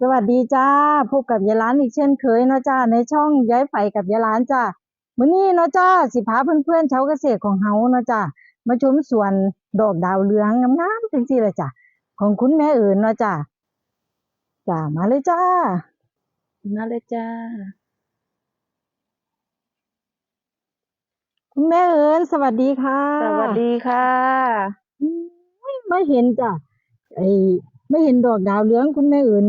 สวัสดีจ้าพบกับยายร้านอีกเช่นเคยเนาะจ้าในช่องย้ายไฟกับยายร้านจ้ามื้อนี้เนาะจ้าสิพาเพื่อนๆชาวเกษตรของเฮาเนาะจ้ามาชมสวนดอกดาวเรืองงามๆจังซี่เลยจ้ะของคุณแม่เอิญเนาะจ้าจ้ามาเลยจ้านั่นเลยจ้าคุณแม่เอิญสวัสดีค่ะ สวัสดีค่ะอุ้ยไม่เห็นจ้ะไอ้ไม่เห็นดอกดาวเรืองคุณแม่เอิญ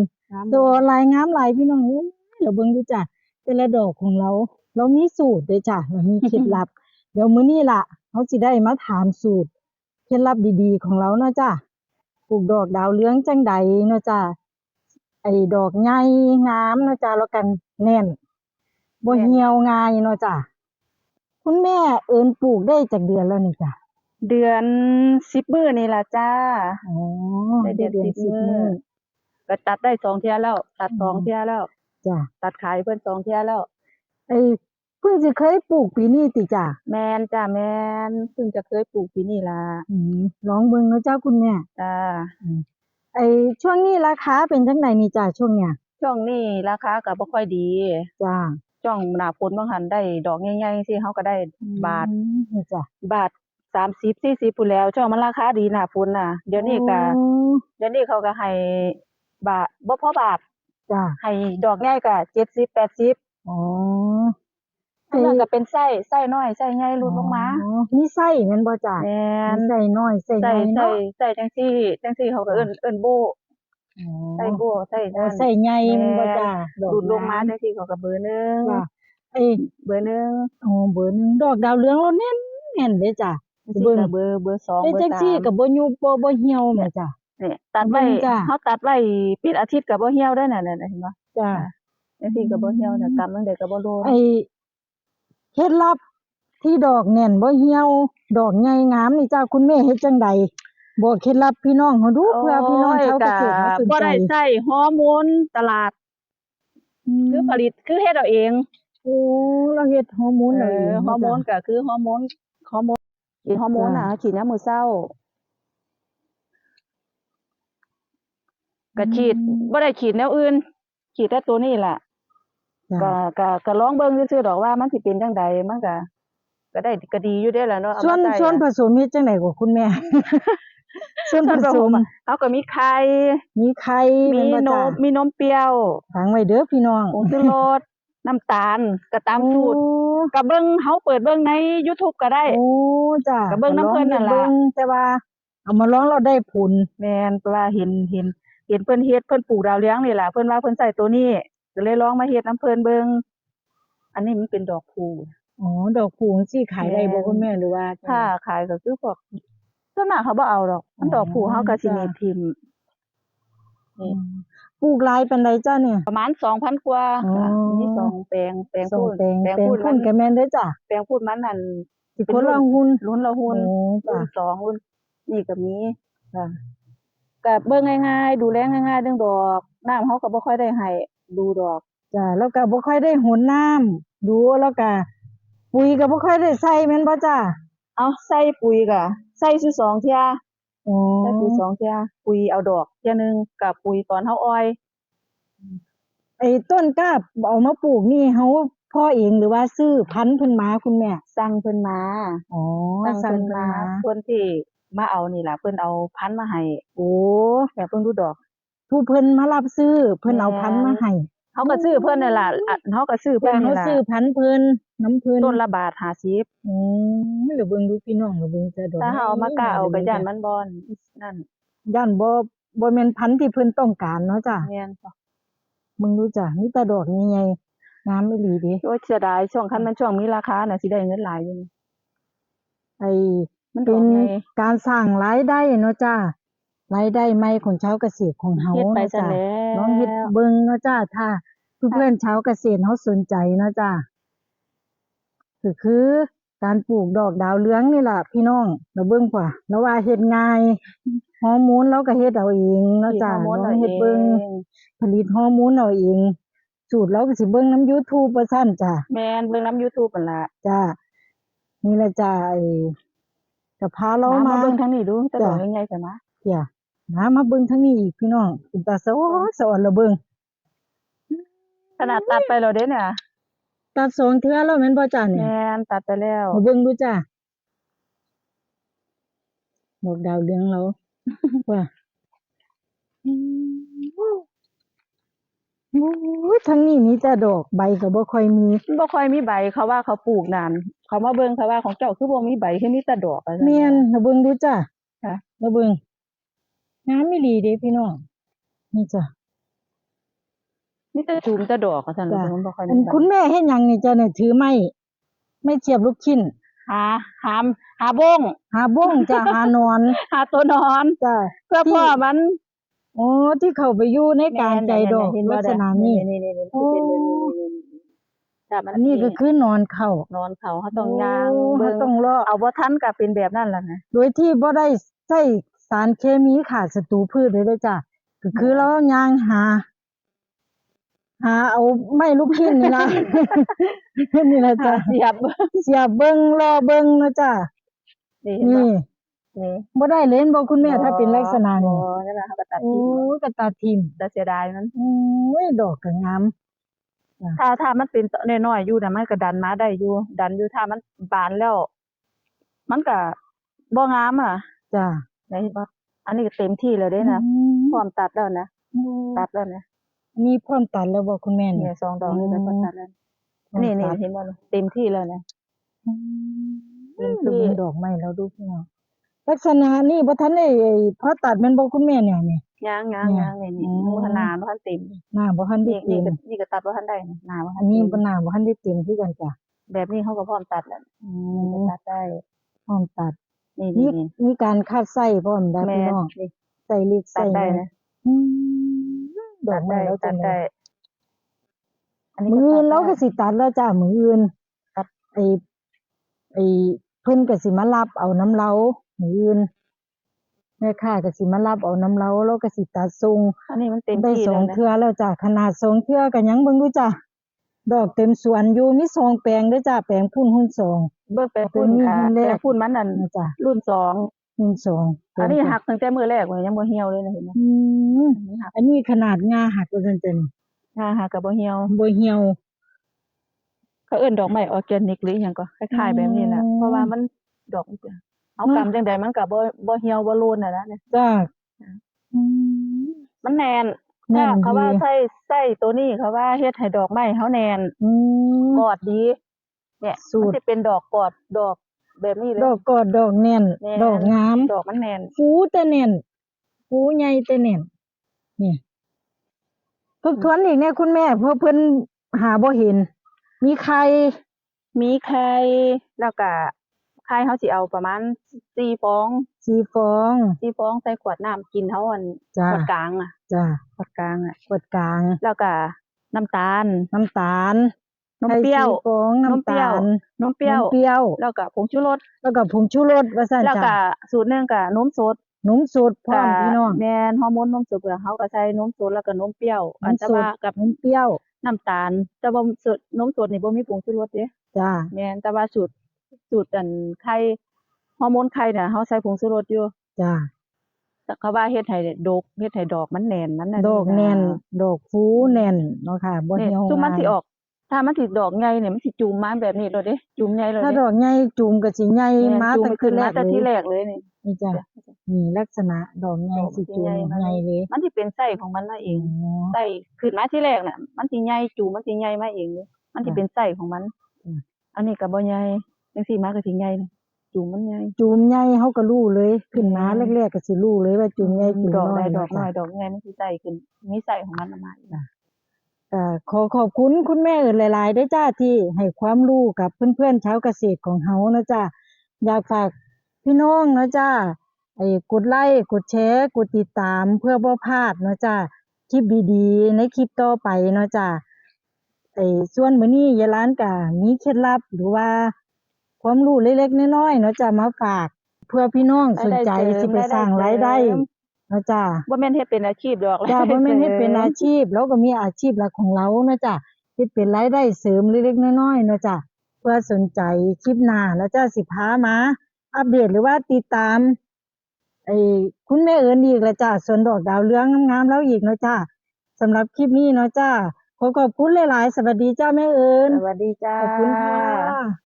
ตัวลายงามหลายพี่น้องอุ้ยเราเบิ่งดูจ้ะแต่ละดอกของเรา เรามีสูตรเด้อจ้ะเรามีเคล็ดลับ เดี๋ยวมื้อนี้ล่ะเขาสิได้มาถามสูตรเคล็ดลับดีๆ ของเราเนาะจ้ะปลูกดอกดาวเรืองจังใดเนาะจ้ะไอ้ดอกใหญ่งามเนาะจ้ะแล้วกันแน่นบ่เหี่ยวง่ายเนาะจ้ะคุณแม่เอิ้นปลูกได้จากเดือนแล้วนี่จ้ะเดือนสิบมื้อนี่ล่ะจ้าอ๋อได้เดือนได้สิบมื้อ ก็ตัดได้สองเที่ยแล้ว ตัดสองอืมเที่ยแล้ว จ้ะตัดขายเพิ่นสองเที่ยแล้ว ไอ้เพิ่งสิเคยปลูกปีนี้ติจ้ะแมนจ้าแมนเพิ่งจะเคยปลูกปีนี้ล่ะอืมลองเบิ่งเนาะจ้าคุณแม่จ้าไอ้ช่วงนี้ราคาเป็นจังไดนี่จ้ะช่วงเนี้ยช่วงนี้ราคาก็บ่ค่อยดีจ้าช่วงหน้าฝนบางหันได้ดอกใหญ่ๆสิเฮาก็ได้บาทอืมนี่จ้ะบาท30 40พุ่นแล้วช่วงมันราคาดีหน้าฝนน่ะ เดี๋ยวนี้ก็โอ้เดี๋ยวนี้เขาก็ให้ บาทบ่พอบาทจ้าให้ดอกใหญ่ก็70 80อ๋ออันนั้นก็เป็นไส้ไส้น้อยไส้ใหญ่หลุดลงมาอ๋อมีไส้แม่นบ่จ้ะแม่มีนไส้น้อยไส้ใหไส้ญ่ไส้เนาะไส้จังซี่จังซี่เขาก็เอิ้นเอิ้นโบอ๋อไส้โบไส้อ๋อนั่นไส้ใหญ่แม่นบ่แม่นจ้ะดอกหลุดลงมาน้จังซี่เขาก็เบอร์หนึงำจ้ะไอ้เบอร์หนึงอ๋อเบอร์หนึงดอกดาวเรืองเราแน่นแน่นเด้จ้ะจังซี่เบิ่งก็เบอร์เบอร์สองไอ้เบอจังร์ซี่สามก็บ่ยุบบ่บ่เหี่ยวแม่จ้ะ นี่ตัดไว้เบิ่งจ้ะเฮาตัดไว้ปิดอาทิตย์ก็บ่เหี่ยวได้น่ะนั่นน่ะเห็นบ่จ้ะจังซี่ก็บ่เหี่ยวน่ะกำจังไดก็บ่โลนไอ้เคล็ดลับที่ดอกแน่นบ่เหี่ยว ดอกใหญ่งามนี่จ้าคุณแม่เฮ็ดจังใดบอกเคล็ดลับพี่น้องเฮาดูเพื่อพี่น้องชาวเกษตรเขาสนบ่ใจได้ใช้ฮอร์โมนตลาด คือผลิตคือเฮ็ดเอาเอง โอ้เราเฮ็ดฮอร์โมนเอเอาเองอฮอร์โมนก็คือฮอร์โมนฮอร์โมนฉีดฮอร์โมนน่ะฉีดยามมื้อเช้า ก็ฉีดบ่ได้ฉีดแนวอื่น ฉีดแต่ตัวนี้ล่ะก็จ้ะก็ก็ลองเบิ่งซื่อๆดอกว่ามันสิเป็นจังใดมันก็ก็ได้ก็ดีอยู่เด้ล่ะเนาะเอาส่วมานใส่ส่วนผอะสมเฮ็ดจังไดกว่าคุณแม่ส่วนผส่วนผสสมมเฮาก็มีไข่ มีไข่ มีแม่นนบ่มจ้ะมีนมเปรี้ยวฟังไว้เด้อพี่น้องผงชูรสน้ำตาลก็ตามสูตรโอ้ก็เบิ่งเฮาเปิดเบิ่งใน YouTube ก็ได้ โอ้จ้ะก็เบิ่งน้ำเพิ่นนั่นล่ะเบิ่งแต่ว่า เอามาลองเราได้ผลแม่นเพราะว่าเห็นเห็น เห็นเพิ่นเฮ็ดเพิ่นปลูกดาวเรืองนี่ล่ะเพิ่นว่าเพิ่นใส่ตัวนี้ก็เลยลองมาเฮ็ดน้ำเพิ่นเบิ่งอันนี้มันเป็นดอกคูอ๋อดอกคูจังซี่ขายได้บ่แม่นคุณแม่หรือว่าจังถ้าใดขายก็คือพวกส่วนมากเขาบ่เอาดอก มันอ๋อดอกผูเฮาก็สิจ้ะหนีบทิ่มอืมปลูกหลายปานใดจ้าเนี่ย ประมาณ2,000กว่าอ๋อค่ะมีสองแปลงแปลงส่งพูดแปลงแปลงแปลงพูดพุ่มันนก็แม่นเด้อจ้ะแปลงพูดมันนั่นสิเป็นคนละรุ่นหุ้นรุ่นละหุ้นโอ้รุ่จ้ะนสองรุ่นนี่ก็มีค่ะ ก็เบิ่งง่ายๆ ดูแลง่ายๆเรื่องดอกน้ำเฮาก็บ่ค่อยได้ให้ดูดอกจ้ะแล้วก็บ่ค่อยได้หนน้ำดูแล้วก็ปุ๋ยก็บ่ค่อยได้ใส่แม่นบ่จ้ะเอาใส่ปุ๋ยก็ใส่ซุสองเที่ยอ๋อใส่ปุ๋ยสองเที่ยปุ๋ยเอาดอกเที่ยหนึงกับปุ๋ยตอนเฮาอ้อยไอ้ต้นกล้าเอามาปลูกนี่เฮาพ่อเองหรือว่าซื้อพันธุ์เพิ่นมาคุณแม่สั่งเพิ่นมาอ๋อสั่งสั่งเพิ่นเพิ่นมามาเพิ่นที่ มาเอานี่ล่ะเพิ่นเอาพันธุ์มาให้โอ้แต่เพิ่นดูดอก ผู้เพิ่นมารับซื้อเพิ่นเอาพันธุ์มาให้เฮาก็ซื้อเพิ่นนั่นล่ะอะเฮาก็ซื้อเพิ่จ้ะนเฮานี่ล่ะซื้อพันธุ์เพิ่นน้ำเพิ่นต้นละบาท50อืมเดี๋ยวเบิ่งดูพี่น้องเดี๋ยวเบิ่งจะดอกถ้าเฮาเอามากะเอาก็ย่านมัมันบ่อนนั่นย่านบ่บ่แม่นพันธุ์ที่เพิ่นต้องการเนาะจ้ะแม่นจ้ะมึงดูจ้ะมีแต่ดอกใหญ่ๆงามอีหลีเด้โอ้ยเสียดายช่วงคันมันช่วงมีราคาน่ะสิได้เงินหลายอยู่นี่ไอ้ มันดเป็อกนใหญ่การสร้างรายได้เนาะจ้ารายได้ใหม่ของชาวเกษตรของเฮาเฮ็ดไปเนาะซะจ้ะแล้วลองเฮ็ดเบิ่งเนาะจ้ะถ้าเพื่อนๆชาวเกษตรเฮาสนใจเนาะจ้ะก็คือการปลูกดอกดาวเรืองนี่ล่ะพี่น้องเราเบิ่งกว่าแล้วว่าเฮ็ดง่ายฮอร์โมนเราก็เฮ็ดเอาเองเนาะจ้ะฮอร์โมนลอเอางเฮ็ดเอเบิ่งงผลิตฮอร์โมนเอาเองสูตรเราก็สิเบิ่งนํ YouTube ว่าซั่นจ้ะแม่นเบิ่งนํ YouTube นั่นล่ะ จ้ะนี่แหละจ้ะไอ้ ก็พาเรามามามาเบิ่งทางนี้ดูแต่ดอกจ้ะใหญ่ๆกันมาเดี๋ยวนะมาเบิ่งทางนี้อีกพี่น้องเป็นตาสะอ้อนสะอ่อนละเบิ่งขนาดตัดไปแล้วเด้เนี่ย ตัดสองเทื่อแล้วแม่นบ่จ้าแมเนี่ยนตัดไปแล้วมาเบิ่งดูจ้าดอกดาวเรืองเราว่าอืม โอ้ยทางนี้มีแต่ดอกใบก็บ่ค่อยมี บ่ค่อยมีใบเขาว่าเขาปลูกนานเขามาเบิ่งเขาว่าของเจ้าคือบ่มีใบคือมีแต่ดอกอะแม่นมาเบิ่งดูจ้าค่ะมาเบิ่งงามอีหลีเด้พี่น้องนี่จ้ะมีแต่จูมแต่ดอกอะซั่นจ้ะมันบ่ค่อยอัมีนใบคุณแม่เฮ็ดหยังนี่จ้ะเนี่ยถือไม้ไม่เสียบลูกชิ้นหาหามหาบงหาบ้งจ้ะหานอน หาตัวนอนจ้ะเพื่อพ่อมัน โอ้ที่เข้าไปอยู่ในกลารใจดอกเห็นบ่ลักษณะนี้นี่ๆๆๆโอ้เป็นเลยๆๆจ้ะมันอันนี้ก็คือนอนเข้านอนเขาเขาต้องย่างโอ้เบิ่เขางต้องรอเอาบ่ทันก็เป็นแบบนั้นล่ะนะโดยที่บ่ได้ใช้สารเคมีขาดศัตรูพืชเลยเด้อจ้ะก็คือเราย่างหา หาเอาไม้ลูกชิ้นนี่ล่ะนี่ล่ะจ้ะเสียบเสียบเบิ่งรอเบิ่งนะจ้ะนี่เห็ นบ่นี่นี่บ่ได้เล่นบ่คุณแม่ถ้าเป็นลักษณะนี้บ่นั่นน่ะเขาก็ตัดโอ้ทิ้งยกระตาทิมแต่เสียดายมันโอ้ยดอกก็งามถ้าถ้ามันเป็นตน้อยๆอยู่น่ะมันก็ดันมาได้อยู่ ดันอยู่ถ้ามันบานแล้ว มันก็บ่งามอะจ้ะไหนเห็นบ่อันนี้ก็เต็มที่แล้วเด้นะอืมพร้อมตัดแล้วนะตัดแล้วนะนี่พร้อมตัดแล้วบ่คุณแม่เนี่เนี่ยยสองดอกนี่ก็พร้อมตัดแล้วพร้อมนี่นี่ตัดเห็นบ่เต็มที่แล้วนะอืมเต็มคือที่เป็นดอกไม้แล้วดูพี่น้อง ลักษณะนี่บ่ทันได้ไอ้พอตัดแมันบ่คุณแม่เนี่ยนี่ ย่างย่างเนี่ยย่างนี่นี่อ๋อบ่ทันหนาบ่ทันเต็มหน้าบ่ทันได้นี่เต็นี่มก็นี่ก็ตัดบ่ทันได้นะหนาบ่ทัอันนนี้เต็มบ่หน้าบ่ทันได้เต็มคือกันจ้ะแบบนี้เขาก็พร้อมตัดแล้วอืนี่มก็ตัดได้ พร้อมตัดนี่มีนี่นี่มีการคัดไส้พร้อมได้แม่พี่น้องนี่ใส่ลิกตัใส่ดได้แม่นะอืมดอตักดไม้ได้แล้วจัตังดเลได้ยอันนี้มืออื่นตัดเราก็ได้ สิตัดแล้วจ้ามืออื่นครับ ไอ้ไอ้เพิ่นก็สิมารับเอาน้ำเล้า มืออื่นแม่ค้าก็สิมารับเอาน้ำเล้าแล้วก็สิตัดทรงอันนี้มันเต็มได้ที่สอแล้วงนะเทื่อแล้วจ้ะขนาดสองเทื่อก็ยังเบิ่งดูจ้ะดอกเต็มสวนอยู่มีสองแปลงเด้อจ้ะแปลงพุ่นหุ้นสอง เบิ่งแปลงเป็นพุ่นมีค่ะรุ่นแรกแปลงพุ่นมันนั่นนะจ้ะรุ่นสองหุ้นสองอันนี้หักตั้งแต่มือแรกเลยยังบ่เหี่ยวเลยนะเห็นไหมอืมอันนี้หักอันนี้ขนาดงาหักว่าซั่นจ้ะนี่งาหักกับบ่เหี่ยวบ่เหี่ยว เขาเอิ้นดอกไม้ออร์แกนิกหรือหยังก็คล้ายๆแบบนี้แหละอืม เพราะว่ามันดอกมันจะ เอาอืมกำจังใดมันก็บ่บ่เหี่ยวบ่โลนน่ะนะเนี่ยจ้ะอ่าอืมมันแน่นแน่ถ้านเขาว่าดีใส่ใส่ตัวนี้เขาว่าเฮ็ดให้ดอกไม้เฮาแน่นอืมกอดดี เนี่ยสูตรมันสิเป็นดอกกอดดอกแบบนี้เลยดอกกอดดอกแน่นแน่น ดอกงาม ดอกมันแน่นฟูแต่แน่นฟูใหญ่แต่แน่นเนี่ยทบทวนอีกเนี่ยคุณแม่เพราะเพิ่นหาบ่เห็น มีใคร มีไข่แล้วก็ ไข่เฮาสิเอาประมาณ4ฟองสีฟอง4ฟองใส่ขวดน้ำกินเฮาอันจ้าขวดกลางอะจ้าขวดกลางอะขวดกลาง แล้วก็น้ำตาล น้ำตาลนมเปรี้ยวไข่สีฟองนมน้ำเปรี้ตายวลนมเปรี้ยวนมเปรี้ยว แล้วก็ผงชูรส แล้วก็ผงชูรสว่าซั่นแล้วก็จ้าสูตรหนึงก็นมสดนมสดพร้อมพี่น้องแม่นฮอร์โมนนมสดเพื่อเฮาก็ใส่นมสดแล้วก็นมเปรี้ยวนอันมแต่สดว่ากับนมเปรี้ยว น้ำตาล แต่ว่าสูตรนมสดนี่บ่มีผงชูรสเด้จ้าแม่นแต่ว่าสูตร สูตรอันไข่ฮอร์โมนไข่น่ะเฮาใส่ผงชูรสอยู่จ้าแต่เขาว่าเฮ็ดให้ดอกเฮ็ดให้ดอกมันแน่นมันน่ะดอกแน่นดอกฟูแน่นเนาะค่ะบ่นี่เหี่ยวจุ่มมันสิง่ายออก ถ้ามันสิดอกใหญ่เนี่ยมันสิจุ่มมาแบบนี้เลยเด้จุ่มใหญ่เลยถ้าเด้ดอกใหญ่จูมก็สิใหญ่แม่นมาจุ่มตั้งขึ้นแรมากแต่เลที่ยแรกเลยนี่นี่จ้ะนี่ลักษณะดอกใหญ่ดอกสิจูมใหญ่มาเลยใหญ่เลย มันสิเป็นไส้ของมันมาเองอ๋อไส้ขึ้นมาที่แรกน่ะ มันสิใหญ่จูมันสิใหญ่มาเองเลยมันสิค่ะเป็นไส้ของมันอืมอันนี้ก็บ่ใหญ่ จังซี่มาก็สิใหญ่นะจูมันใหญ่จูมใหญ่เฮาก็รู้เลย ขึ้นมาอืมแรกๆก็สิรู้เลยว่าจูมใหญ่จูมดอกน้อใดยดอกน้อยเนาะดอกใหญ่มันสิไส้ขึ้นมีไส้ของมันออกมาอีกก็ขอขอบคุณคุณแม่เอิ้นหลายๆด้วยจ้าที่ให้ความรู้กับเพื่อนๆชาวเกษตรของเฮานะจ้าอยากฝากพี่น้องนะจ้าไอ้กดไลค์กดแชร์กดติดตามเพื่อบ่พลาดเนาะจ้าคลิปดีๆในคลิปต่อไปเนาะจ้าไอ้ส่วนมื้อนี้ยายร้านก็มีเคล็ดลับหรือว่า ความรู้เล็กๆน้อยๆเนาะจ้ะมาฝาก เพื่อพี่น้องสนใจรายได้เสริมสิไปสร้างรายได้รายได้เสริมเนาะจ้ะบ่แม่นเฮ็ดเป็นอาชีพดอกจ้ะบ่แม่นเฮ็ดเป็นอาชีพเราก็มีอาชีพหลักของเราเนาะจ้ะเฮ็ดเป็นรายได้เสริมเล็กๆน้อยๆเนาะจ้ะเพื่อสนใจคลิปหน้าแล้วจ้ะสิพามา อัปเดตหรือว่าติดตามไอ้คุณแม่เอิญอีกแล้วจ้ะสวนดอกดาวเรืองงามๆแล้วอีกเนาะจ้ะสำหรับคลิปนี้เนาะจ้ะขอขอบคุณหลายๆ สวัสดีจ้าแม่เอิญสวัสดีจ้า ขอบคุณค่ะ